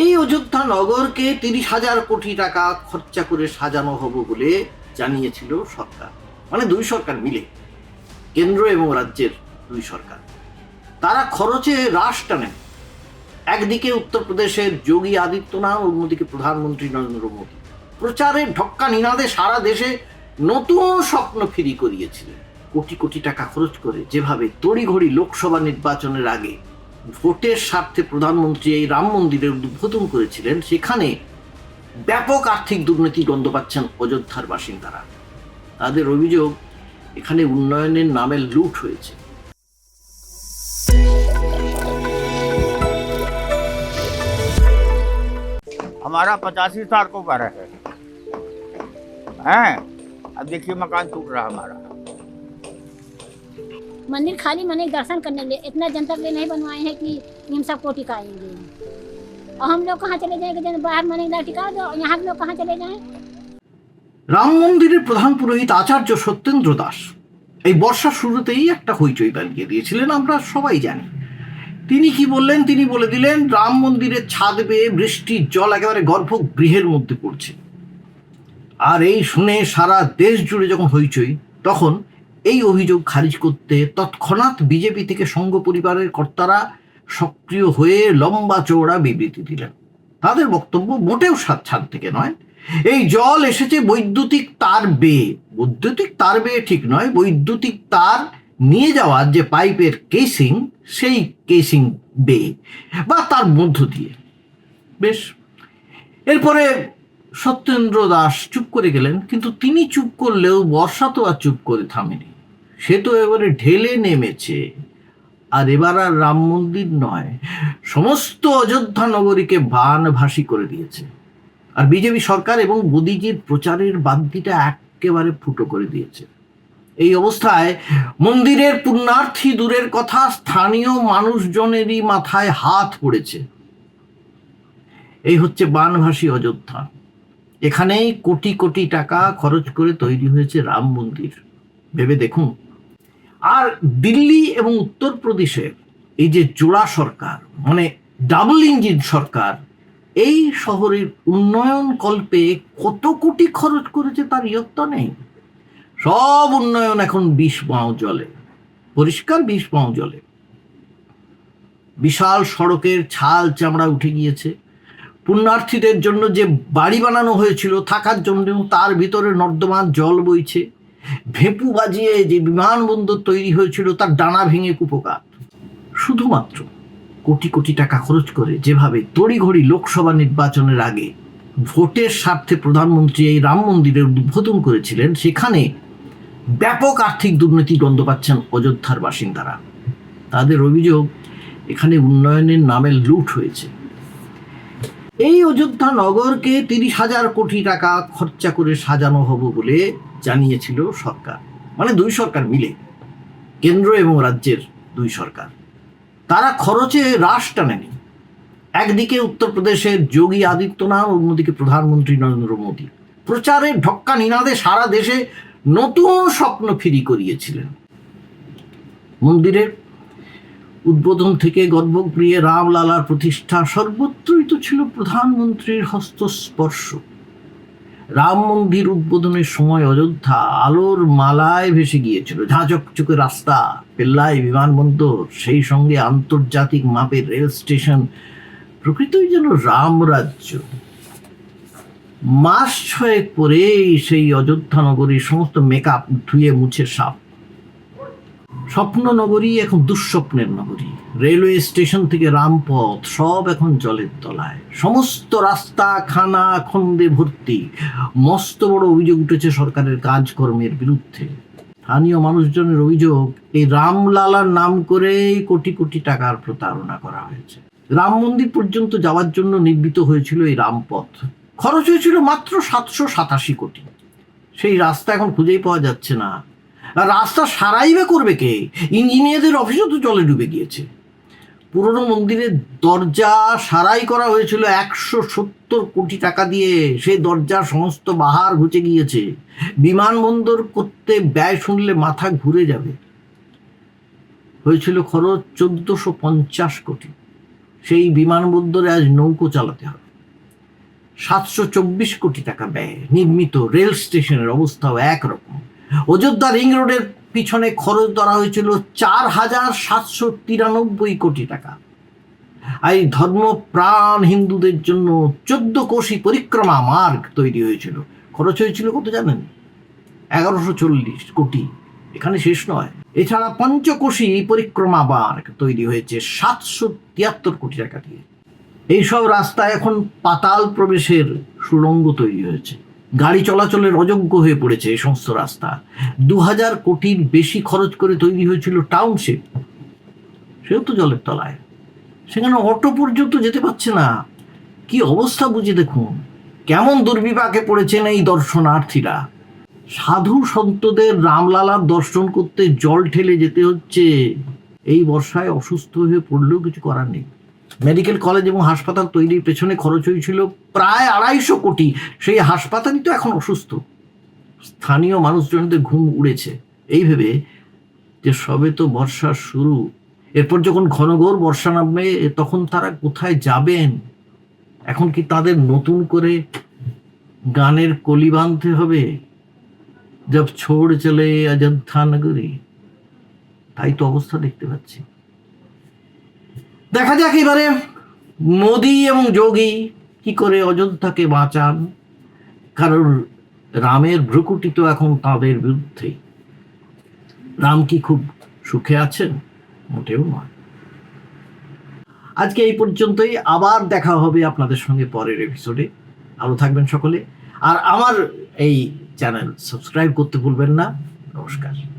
এই অযোধ্যা নগরকে তিরিশ হাজার কোটি টাকা খরচা করে সাজানো হবে বলে জানিয়েছিল সরকার। মানে দুই সরকার মিলে, কেন্দ্র এবং রাজ্যের দুই সরকার। তারা খরচে হ্রাস টানেন একদিকে উত্তরপ্রদেশের যোগী আদিত্যনাথ, অন্যদিকে প্রধানমন্ত্রী নরেন্দ্র মোদী। প্রচারের ঢক্কা নিনাদে সারা দেশে নতুন স্বপ্ন ফিরি করিয়েছিলেন কোটি কোটি টাকা খরচ করে যেভাবে তড়িঘড়ি লোকসভা নির্বাচনের আগে ভোটের স্বার্থে প্রধানমন্ত্রী এই রাম মন্দিরের উদ্বোধন করেছিলেন সেখানে ব্যাপক আর্থিক দুর্নীতি গন্ধ পাচ্ছেন অযোধ্যার বাসিন্দারা তাদের অভিযোগ এখানে উন্নয়নের নামে লুট হয়েছে हमारा पचासी साल को घर है हैं अब देखिए मकान टूट रहा हमारा मंदिर खाली मने दर्शन करने के लिए इतना जनता के लिए नहीं बनवाए हैं कि हम सबको टिकाएंगे और हम लोग कहाँ चले जाएंगे जन बाहर मने टिका दो और यहाँ के लोग कहाँ चले जाएं রাম মন্দিরের প্রধান পুরোহিত আচার্য সত্যেন্দ্র দাস এই বর্ষার শুরুতেই একটা হইচই বানিয়ে দিয়েছিলেন আমরা সবাই জানি তিনি কি বললেন তিনি বলে দিলেন রাম মন্দিরের ছাদ বেয়ে বৃষ্টির জল একেবারে গর্ভগৃহের মধ্যে পড়ছে আর এই শুনে সারা দেশ জুড়ে যখন হইচই তখন এই অভিযোগ খারিজ করতে তৎক্ষণাৎ বিজেপি থেকে সংঘ পরিবারের কর্তারা সক্রিয় হয়ে লম্বা চৌড়া বিবৃতি দিলেন। তাদের বক্তব্য মোটেও সাত ছাদ থেকে নয়। এই জল এসেছে বৈদ্যুতিক তার বেয়ে। বৈদ্যুতিক তার বেয়ে ঠিক নয়, বৈদ্যুতিক তার নিয়ে যাওয়ার যে পাইপের কেসিং, সেই কেসিং বেয়ে বা তার মধ্য দিয়ে। বেশ। এরপরে সত্যেন্দ্র দাস চুপ করে গেলেন, কিন্তু তিনি চুপ করলেও বর্ষা তো আর চুপ করে থামেনি। সে তো এবারে ঢেলে নেমেছে। আর এবার আর রাম মন্দির নয়, সমস্ত অযোধ্যা নগরীকে বানভাসী করে দিয়েছে। আর বিজেপি সরকার এবং মোদিজির প্রচারের বাদ্যিটা একেবারে ফুটো করে দিয়েছে। এই অবস্থায় মন্দিরের পুণ্যার্থী দূরের কথা স্থানীয় মানুষজনেরই মাথায় হাত পড়েছে। এই হচ্ছে বানভাসী অযোধ্যা। এখানেই কোটি কোটি টাকা খরচ করে তৈরি হয়েছে রাম মন্দির। ভেবে দেখুন। আর দিল্লি এবং উত্তরপ্রদেশের এই যে জোড়া সরকার মানে ডাবল ইঞ্জিন সরকার, এই শহরের উন্নয়ন কল্পে কত কোটি খরচ করেছে তার ইয়ত্তা নেই। সব উন্নয়ন এখন বিষ পাও জলে, পরিষ্কার বিষ পাও জলে। বিশাল সড়কের ছাল চামড়া উঠে গিয়েছে। পুণ্যার্থীদের জন্য যে বাড়ি বানানো হয়েছিল, থাকার জন্য তার ভিতরে নর্দমার জল বইছে। ভেপু বাজিয়ে যে বিমানবন্দর তৈরি হয়েছিল, তার ডানা ভেঙে কুপকাত শুধুমাত্র কোটি কোটি টাকা খরচ করে যেভাবে তড়িঘড়ি লোকসভা নির্বাচনের আগে ভোটের স্বার্থে প্রধানমন্ত্রী এই রাম মন্দিরের উদ্বোধন করেছিলেন, সেখানে ব্যাপক আর্থিক দুর্নীতি গন্ধ পাচ্ছেন অযোধ্যার বাসিন্দারা। তাদের অভিযোগ, এখানে উন্নয়নের নামে লুট হয়েছে। এই অযোধ্যা নগরকে তিরিশ হাজার কোটি টাকা খরচা করে সাজানো হবে বলে জানিয়েছিল সরকার। মানে দুই সরকার মিলে, কেন্দ্র এবং রাজ্যের দুই সরকার। তারা খরচে হ্রাস টানেনি। একদিকে উত্তরপ্রদেশের যোগী আদিত্যনাথ, অন্যদিকে প্রধানমন্ত্রী নরেন্দ্র মোদী। প্রচারে ঢক্কা নিনাদে সারা দেশে নতুন স্বপ্ন ফিরি করিয়েছিলেন। মন্দিরের উদ্বোধন থেকে গর্ভগৃহে রামলালার প্রতিষ্ঠা সর্বত্রই তো ছিল প্রধানমন্ত্রীর হস্তস্পর্শ। রাম মন্দির উদ্বোধনের সময় অযোধ্যা আলোর মালায় ভেসে গিয়েছিল। ঝাঁচকচকে রাস্তা পেল্লাই বিমানবন্দর, সেই সঙ্গে আন্তর্জাতিক মাপের রেল স্টেশন। প্রকৃতই যেন রামরাজ্য। মাস ছয়েক পরেই সেই অযোধ্যা নগরীর সমস্ত মেকআপ ধুয়ে মুছে সাপ স্বপ্ন নগরী এখন দুঃস্বপ্নের নগরী। রেলওয়ে স্টেশন থেকে রামপথ, সব এখন জলের তলায়। সমস্ত রাস্তা, খানা, খন্দে ভর্তি। মস্ত বড় অভিযোগ উঠেছে সরকারের কাজকর্মের বিরুদ্ধে। স্থানীয় মানুষজনের অভিযোগ, এই রামলালার নাম করেই কোটি কোটি টাকার প্রতারণা করা হয়েছে। রাম মন্দির পর্যন্ত যাওয়ার জন্য নির্মিত হয়েছিল এই রামপথ। খরচ হয়েছিল মাত্র সাতশো সাতাশি কোটি। সেই রাস্তা এখন খুঁজেই পাওয়া যাচ্ছে না। রাস্তা সারাইবে করবে কে? ইঞ্জিনিয়ারদের অফিসও তো জলে ডুবে গিয়েছে। পুরনো মন্দিরের দরজা সারাই করা হয়েছিল একশো সত্তর কোটি টাকা দিয়ে। সেই দরজার সমস্ত বাহার ঘুচে গিয়েছে। বিমানবন্দর করতে ব্যয় শুনলে মাথা ঘুরে যাবে। হয়েছিল খরচ চোদ্দশো পঞ্চাশ কোটি। সেই বিমানবন্দরে আজ নৌকো চালাতে হবে। সাতশো চব্বিশ কোটি টাকা ব্যয়। নির্মিত রেল স্টেশনের অবস্থাও একরকম। অযোধ্যা রিং রোডের পিছনে খরচ ধরা হয়েছিল চার হাজার সাতশো তিরানব্বই কোটি টাকা। আর এই ধর্মপ্রাণ হিন্দুদের জন্য চোদ্দ কোষী পরিক্রমা মার্গ তৈরি হয়েছিল। খরচ হয়েছিল কত জানেন? এগারোশো চল্লিশ কোটি। এখানে শেষ নয়। এছাড়া পঞ্চকোষী পরিক্রমা মার্গ তৈরি হয়েছে সাতশো তিয়াত্তর কোটি টাকা দিয়ে। এইসব রাস্তায় এখন পাতাল প্রবেশের সুড়ঙ্গ তৈরি হয়েছে। গাড়ি চলাচলের অযোগ্য হয়ে পড়েছে এই সমস্ত রাস্তা। দু হাজার কোটির বেশি খরচ করে তৈরি হয়েছিল টাউনশিপ সেও তো জলের তলায়। সেখানে অটো পর্যন্ত যেতে পারছে না। কি অবস্থা বুঝে দেখুন। কেমন দুর্বিপাকে পড়েছেন এই দর্শনার্থীরা। সাধু সন্তদের রামলালার দর্শন করতে জল ঠেলে যেতে হচ্ছে। এই বর্ষায় অসুস্থ হয়ে পড়লেও কিছু করার নেই। মেডিকেল কলেজ এবং হাসপাতাল তৈরির পেছনে খরচ হয়েছিল প্রায় আড়াইশো কোটি। সেই হাসপাতালই তো এখন অসুস্থ। স্থানীয় মানুষজনদের ঘুম উড়েছে। এই ভেবে যে সবে তো বর্ষা শুরু। এরপর যখন ঘনঘোর বর্ষা নামবে তখন তারা কোথায় যাবেন? এখন কি তাদের নতুন করে গানের কলি বাঁধতে হবে? জব ছোড় চলে অযোধ্যা নগরী। তাই তো অবস্থা দেখতে পাচ্ছি। দেখা যাক এবারে মোদি এবং যোগী কি করে অযোধ্যাকে বাঁচান। কারণ রামের ভ্রুকুটি তো এখন তাদের বিরুদ্ধেই রাম কি খুব সুখে আছেন? মোটেও নয়। আজকে এই পর্যন্তই। আবার দেখা হবে আপনাদের সঙ্গে পরের এপিসোডে ভালো থাকবেন সকলে। আর আমার এই চ্যানেল সাবস্ক্রাইব করতে ভুলবেন না। নমস্কার।